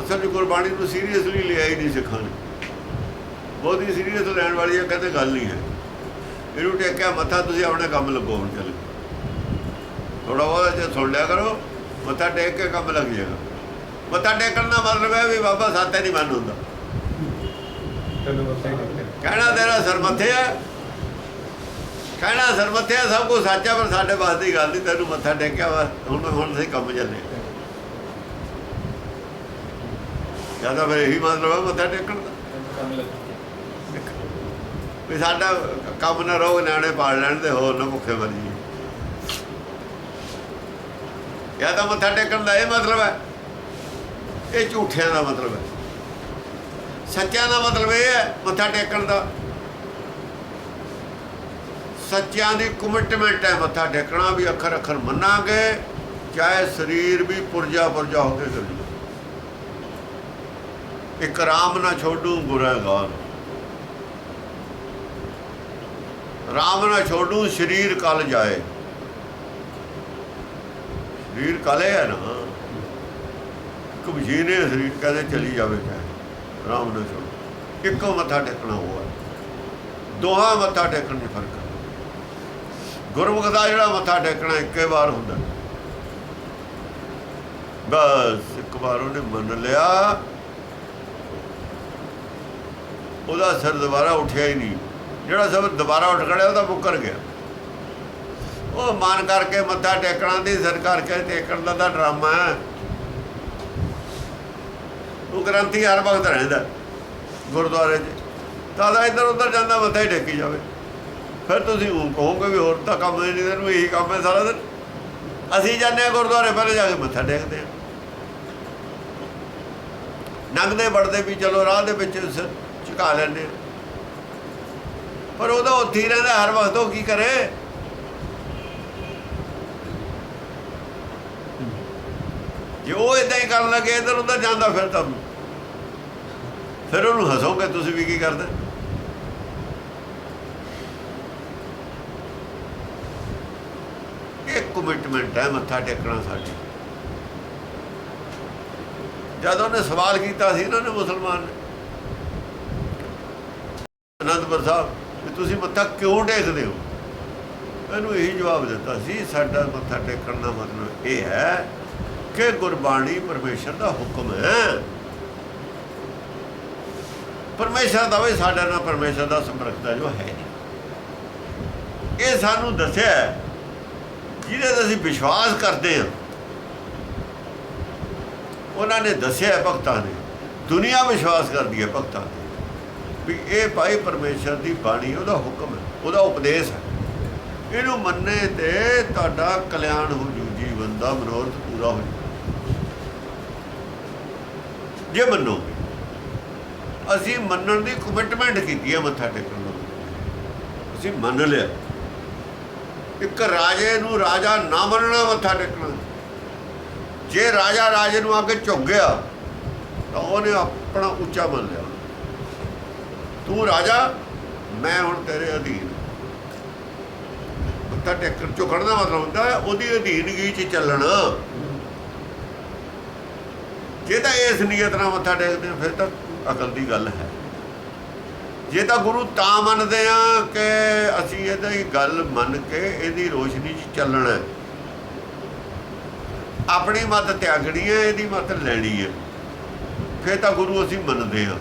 ਅਸਲ ਵਿੱਚ ਗੁਰਬਾਣੀ ਨੂੰ ਸੀਰੀਅਸਲੀ ਲਿਆ ਹੀ ਨਹੀਂ ਸਿੱਖਾਂ ਨੇ ਬਹੁਤੀ ਸੀਰੀਅਸ ਲੈਣ ਵਾਲੀ ਇਹ ਕਹਿੰਦੇ ਗੱਲ ਨਹੀਂ ਹੈ। ਇਹਨੂੰ ਟੇਕਿਆ ਮੱਥਾ ਤੁਸੀਂ ਆਪਣੇ ਕੰਮ ਲੱਗੋ ਹੁਣ ਚੱਲ। ਥੋੜਾ ਬਹੁਤ ਜੇ ਸੁਣ ਲਿਆ ਕਰੋ ਮੱਥਾ ਟੇਕ ਕੇ ਕੰਮ ਲੱਗ ਜਾਏਗਾ। ਮੱਥਾ ਟੇਕਣ ਦਾ ਮਤਲਬ ਹੈ ਵੀ ਬਾਬਾ ਸਾਤੇ ਨਹੀਂ ਮੰਨ ਹੁੰਦਾ। ਕਹਿਣਾ ਤੇਰਾ ਸਰਮੱਥੇ ਹੈ ਕਹਿਣਾ ਸਰਮੱਥੇ ਹੈ ਸਭ ਕੁਝ ਸੱਚ ਹੈ ਪਰ ਸਾਡੇ ਵਾਸ ਦੀ ਗੱਲ ਨਹੀਂ ਤੈਨੂੰ ਮੱਥਾ ਟੇਕਿਆ ਵਾ ਹੁਣ ਹੁਣ ਸਹੀ ਕੰਮ ਚੱਲੇ। ਜ਼ਿਆਦਾ ਫਿਰ ਇਹੀ ਮਤਲਬ ਹੈ ਮੱਥਾ ਟੇਕਣ ਦਾ। ਵੀ ਸਾਡਾ ਕੰਮ ਨਾ ਰਹੋ, ਨਿਆਣੇ ਪਾਲ ਲੈਣ ਦੇ ਹੋਰ ਨਾ ਭੁੱਖੇ ਮਰ ਜੀ ਜਾਂ ਤਾਂ ਮੱਥਾ ਟੇਕਣ ਦਾ ਇਹ ਮਤਲਬ ਹੈ, ਇਹ ਝੂਠਿਆਂ ਦਾ ਮਤਲਬ ਹੈ। ਸੱਚਿਆਂ ਦਾ ਮਤਲਬ ਇਹ ਹੈ ਮੱਥਾ ਟੇਕਣ ਦਾ। ਸੱਚਿਆਂ ਦੀ ਕਮਿਟਮੈਂਟ ਹੈ ਮੱਥਾ ਟੇਕਣਾ, ਵੀ ਅੱਖਰ ਅੱਖਰ ਮੰਨਾਂਗੇ, ਚਾਹੇ ਸਰੀਰ ਵੀ ਪੁਰਜਾ ਪੁਰਜਾ ਹੋ ਕੇ ਚੱਲੇ ਇੱਕ ਰਾਮ ਨਾ ਛੋਡੂ ਗੁਰੇਗਾਰ ਰਾਮ ਨਾ ਛੋਡੂ ਸਰੀਰ ਕਲ ਜਾਏ। ਸਰੀਰ ਕਲੇ ਹੈ ਨਾ। ਕਬਜੀਨੇ ਸਰੀਰ ਕਹਦੇ ਚਲੀ ਜਾਵੇ ਚਾਹੇ ਰਾਮ ਨਾ ਛੋਡੂ ਇੱਕੋ ਮੱਥਾ ਟੇਕਣਾ ਹੋਆ ਦੋਹਾਂ ਮੱਥਾ ਟੇਕਣ ਦੀ ਫ਼ਰਕ ਗੁਰਮੁਖ ਦਾ ਜਿਹੜਾ ਮੱਥਾ ਟੇਕਣਾ ਇੱਕੇ ਵਾਰ ਹੁੰਦਾ। ਬਸ ਇੱਕ ਵਾਰ ਉਹਨੇ ਮੰਨ ਲਿਆ। ਉਹਦਾ ਸਿਰ ਦੁਬਾਰਾ ਉੱਠਿਆ ਹੀ ਨਹੀਂ। ਜਿਹੜਾ ਸਭ ਦੁਬਾਰਾ ਉੱਠ ਖੜਿਆ ਉਹਦਾ ਮੁੱਕਰ ਗਿਆ। ਉਹ ਮਨ ਕਰਕੇ ਮੱਥਾ ਟੇਕਣਾ ਦੀ ਸਿਰ ਕਰਕੇ ਟੇਕਣ ਦਾ ਤਾਂ ਡਰਾਮਾ ਹੈ। ਉਹ ਗ੍ਰੰਥੀ ਹਰ ਵਕਤ ਰਹਿੰਦਾ ਗੁਰਦੁਆਰੇ 'ਚ। ਤਾਂ ਇੱਧਰ ਉੱਧਰ ਜਾਂਦਾ, ਮੱਥਾ ਹੀ ਟੇਕੀ ਜਾਵੇ। ਫਿਰ ਤੁਸੀਂ ਉਹ ਕਹੋਗੇ ਵੀ ਹੋਰ ਤਾਂ ਕੰਮ ਨਹੀਂ, ਤੈਨੂੰ ਇਹੀ ਕੰਮ ਹੈ ਸਾਰਾ ਦਿਨ। ਅਸੀਂ ਜਾਂਦੇ ਹਾਂ ਗੁਰਦੁਆਰੇ, ਪਹਿਲੇ ਜਾ ਕੇ ਮੱਥਾ ਟੇਕਦੇ ਹਾਂ। ਨੰਗਦੇ ਵੜਦੇ ਵੀ ਚਲੋ, ਰਾਹ ਦੇ ਵਿੱਚ ਝੁਕਾ ਲੈਂਦੇ ਪਰ ਉਹਦਾ ਉੱਥੇ ਹੀ ਰਹਿੰਦਾ, ਹਰ ਵਕਤ ਉਹ ਕੀ ਕਰੇ? ਜੇ ਉਹ ਇਦਾਂ ਹੀ ਕਰਨ ਲੱਗੇ, ਇਧਰ ਉਧਰ ਜਾਂਦਾ ਫਿਰ ਤਾਂ ਫਿਰ ਉਹਨੂੰ ਹੱਸੋਗੇ ਤੁਸੀਂ ਵੀ ਕੀ ਕਰਦੇ? ਇਹ ਕਮਿਟਮੈਂਟ ਹੈ ਮੱਥਾ ਟੇਕਣਾ ਸਾਡੀ। ਜਦ ਉਹਨੇ ਸਵਾਲ ਕੀਤਾ ਸੀ ਇਹਨਾਂ ਨੇ ਮੁਸਲਮਾਨ ਨੇ ਅਨੰਦਪੁਰ ਸਾਹਿਬ, ਵੀ ਤੁਸੀਂ ਮੱਥਾ ਕਿਉਂ ਟੇਕਦੇ ਹੋ? ਇਹਨੂੰ ਇਹੀ ਜਵਾਬ ਦਿੱਤਾ ਸੀ, ਸਾਡਾ ਮੱਥਾ ਟੇਕਣ ਦਾ ਮਤਲਬ ਇਹ ਹੈ ਕਿ ਗੁਰਬਾਣੀ ਪਰਮੇਸ਼ਰ ਦਾ ਹੁਕਮ ਹੈ। ਪਰਮੇਸ਼ਰ ਦਾ ਵੀ ਸਾਡਾ ਨਾਲ ਪਰਮੇਸ਼ਰ ਦਾ ਸੰਪਰਕ ਦਾ ਜੋ ਹੈ ਇਹ ਸਾਨੂੰ ਦੱਸਿਆ ਜਿਹਦੇ ਤੇ ਅਸੀਂ ਵਿਸ਼ਵਾਸ ਕਰਦੇ ਹਾਂ। ਉਹਨਾਂ ਨੇ ਦੱਸਿਆ ਭਗਤਾਂ ਨੇ, ਦੁਨੀਆ ਵਿਸ਼ਵਾਸ ਕਰਦੀ ਹੈ ਭਗਤਾਂ ਤੇ। ਵੀ ਇਹ ਭਾਈ ਪਰਮੇਸ਼ਰ ਦੀ ਬਾਣੀ, ਉਹਦਾ ਹੁਕਮ ਹੈ, ਉਹਦਾ ਉਪਦੇਸ਼ ਹੈ। ਇਹਨੂੰ ਮੰਨੇ ਤੇ ਤੁਹਾਡਾ ਕਲਿਆਣ ਹੋ ਜੂ, ਜੀਵਨ ਦਾ ਮਨੋਰਥ ਪੂਰਾ ਹੋ ਜੂ। ਜੇ ਮੰਨੋ ਅਸੀਂ ਮੰਨਣ ਦੀ ਕਮਿਟਮੈਂਟ ਕੀਤੀ ਹੈ ਮੱਥਾ ਟੇਕਣ ਨੂੰ। ਅਸੀਂ ਮੰਨ ਲਿਆ। ਇੱਕ ਰਾਜੇ ਨੂੰ ਰਾਜਾ ਨਾ ਮੰਨਣਾ ਮੱਥਾ ਟੇਕਣਾ। ਜੇ ਰਾਜਾ ਰਾਜੇ ਨੂੰ ਆ ਕੇ ਝੁੱਕ ਗਿਆ, ਤਾਂ ਉਹਨੇ ਆਪਣਾ ਉੱਚਾ ਮੰਨ ਲਿਆ। ਤੂੰ ਰਾਜਾ ਮੈਂ ਹੁਣ ਤੇਰੇ ਅਧੀਨ। ਮੱਥਾ ਟੇਕਣ ਝੁਕਣ ਦਾ ਮਤਲਬ ਹੁੰਦਾ ਹੈ ਉਹਦੀ ਅਧੀਨਗੀ 'ਚ ਚੱਲਣਾ। ਜੇ ਤਾਂ ਇਸ ਨੀਅਤ ਨਾਲ ਮੱਥਾ ਟੇਕਦੇ ਹਾਂ, ਫਿਰ ਤਾਂ ਅਕਲ ਦੀ ਗੱਲ ਹੈ। ਜੇ ਤਾਂ ਗੁਰੂ ਤਾਂ ਮੰਨਦੇ ਆ ਕਿ ਅਸੀਂ ਇਹਦੀ ਗੱਲ ਮੰਨ ਕੇ ਇਹਦੀ ਰੋਸ਼ਨੀ 'ਚ ਚੱਲਣਾ। ਹੈ ਆਪਣੀ ਮਤ ਤਿਆਗਣੀ ਹੈ ਇਹਦੀ ਮਤ ਲੈਣੀ ਹੈ। ਫਿਰ ਤਾਂ ਗੁਰੂ ਅਸੀਂ ਮੰਨਦੇ ਆ।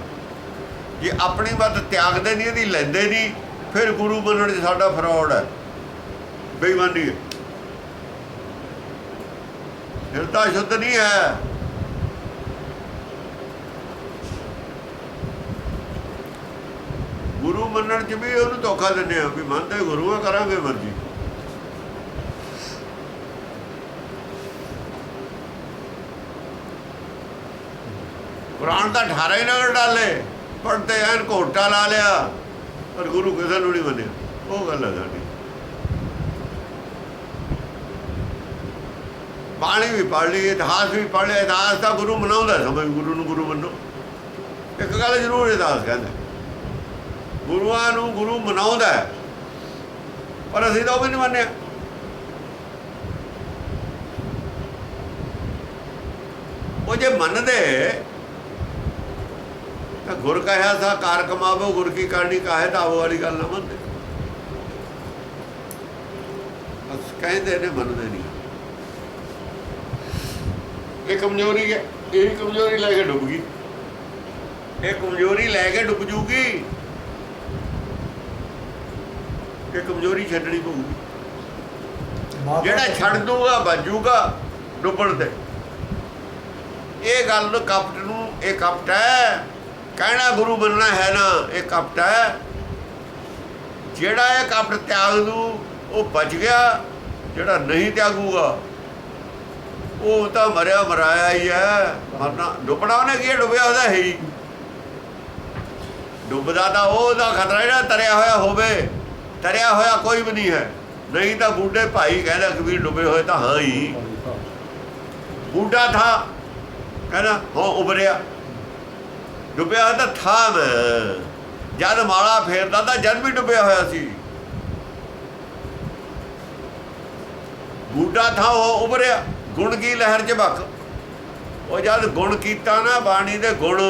ਜੇ ਆਪਣੀ ਮਤ ਤਿਆਗਦੇ ਨਹੀਂ, ਇਹਦੀ ਲੈਂਦੇ ਨਹੀਂ, ਫਿਰ ਗੁਰੂ ਮੰਨਣ 'ਚ ਸਾਡਾ ਫਰਾਡ ਹੈ। ਬੇਈਮਾਨੀ ਹੈ। ਹਿਰਦਾ ਸ਼ੁੱਧ ਨਹੀਂ ਹੈ। ਗੁਰੂ ਮੰਨਣ 'ਚ ਵੀ ਉਹਨੂੰ ਧੋਖਾ ਦਿੰਦੇ ਆ ਵੀ ਮੰਨਦੇ ਗੁਰੂ ਆ ਕਰਾਂਗੇ ਮਰਜ਼ੀ। ਕੁਰਾਨ ਦਾ ਠਾਰਾ ਹੀ ਨਾ ਡਾਲੇ। ਪੜਦੇ ਐਨ ਘੋਟਾ ਲਾ ਲਿਆ, ਪਰ ਗੁਰੂ ਕਿਸੇ ਨੂੰ ਨਹੀਂ ਮੰਨਿਆ। ਉਹ ਗੱਲ ਹੈ ਸਾਡੀ। ਬਾਣੀ ਵੀ ਪੜ੍ਹ ਲਈ, ਇਤਿਹਾਸ ਵੀ ਪੜ੍ਹ ਲਿਆ। ਇਤਿਹਾਸ ਦਾ ਗੁਰੂ ਮਨਾਉਂਦਾ, ਸਮਝ ਗੁਰੂ ਨੂੰ ਗੁਰੂ ਮੰਨੋ। ਇੱਕ ਗੱਲ ਜ਼ਰੂਰ ਇਤਿਹਾਸ ਕਹਿੰਦਾ। ਗੁਰੂਆਂ ਨੂੰ ਗੁਰੂ ਮਨਾਉਂਦਾ ਪਰ ਅਸੀਂ ਤਾਂ ਉਹ ਵੀ ਨਹੀਂ ਮੰਨਿਆ। ਉਹ ਜੇ ਮੰਨਦੇ ਤਾਂ ਗੁਰ ਕਹਿਆ ਸਾ ਕਾਰ ਕਮਾਵੋ ਗੁਰ ਕੀ ਕਰਨੀ ਕਾਹੇ ਤਾਵੋ ਵਾਲੀ ਗੱਲ ਨਾ ਮੰਨਦੇ। ਬਸ ਕਹਿੰਦੇ ਨੇ ਮੰਨਦੇ ਨਹੀਂ। ਇਹ ਕਮਜ਼ੋਰੀ ਹੈ ਇਹ ਕਮਜ਼ੋਰੀ ਲੈ ਕੇ ਡੁੱਬ ਗਈ। ਇਹ ਕਮਜ਼ੋਰੀ ਲੈ ਕੇ ਡੁੱਬ ਜੂਗੀ। ਇਹ ਕਮਜ਼ੋਰੀ ਛੱਡਣੀ ਪਊਗੀ। ਜਿਹੜਾ ਛੱਡ ਦੂਗਾ ਬਚੂਗਾ ਡੁੱਬਣ ਤੇ। ਇਹ ਗੱਲ ਨੂੰ ਕਪਟ ਨੂੰ ਇਹ ਕਪਟ ਹੈ। ਕਹਿਣਾ ਗੁਰੂ ਬਣਨਾ ਹੈ ਨਾ, ਇਹ ਕਪਟ ਹੈ। ਜਿਹੜਾ ਇਹ ਕਪਟ ਤਿਆਗ ਦੂ, ਉਹ ਬਚ ਗਿਆ, ਜਿਹੜਾ ਨਹੀਂ ਤਿਆਗੂਗਾ, ਉਹ ਤਾਂ ਮਰਿਆ ਮਰਾਇਆ ਹੀ ਹੈ। ਮਰਨਾ, ਡੁੱਬਣਾ ਉਹਨੇ ਕੀ ਡੁੱਬਿਆ ਉਹਦਾ ਹੈ ਹੀ। ਡੁੱਬਦਾ ਤਾਂ ਉਹਦਾ ਖਤਰਾ ਜਿਹੜਾ ਤਰਿਆ ਹੋਇਆ ਹੋਵੇ। ਤਰਿਆ ਹੋਇਆ ਕੋਈ ਵੀ ਨਹੀਂ ਹੈ। ਨਹੀਂ ਤਾਂ ਬੁੱਢੇ ਭਾਈ ਕਹਿੰਦਾ ਕਬੀਰ ਡੁੱਬੇ ਹੋਏ ਤਾਂ ਹਾਂ ਹੀ। ਬੁੱਢਾ ਥਾ, ਕਹਿੰਦਾ, ਹੋ ਉਬਰਿਆ। ਡੁੱਬਿਆ ਹੋਇਆ ਤਾਂ ਥਾ ਜਦ ਮਾਲਾ ਫੇਰਦਾ ਤਾਂ ਜਦ ਵੀ ਡੁੱਬਿਆ ਹੋਇਆ ਸੀ। ਬੂਟਾ ਥਾ ਉਹ ਉਬਰਿਆ ਗੁਣ ਕੀ ਲਹਿਰ ਚ ਭਖ। ਉਹ ਜਦ ਗੁਣ ਕੀਤਾ ਨਾ, ਬਾਣੀ ਦੇ ਗੁਣ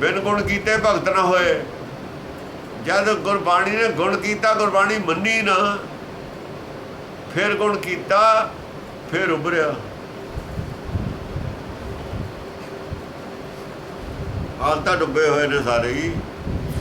ਬਿਨ ਗੁਣ ਕੀਤੇ ਭਗਤ ਨਾ ਹੋਏ। ਜਦ ਗੁਰਬਾਣੀ ਨੇ ਗੁਣ ਕੀਤਾ, ਗੁਰਬਾਣੀ ਮੰਨੀ ਨਾ, ਫਿਰ ਗੁਣ ਕੀਤਾ, ਫਿਰ ਉਭਰਿਆ। ਹਾਲ ਤਾਂ ਡੁੱਬੇ ਹੋਏ ਨੇ ਸਾਰੇ ਹੀ।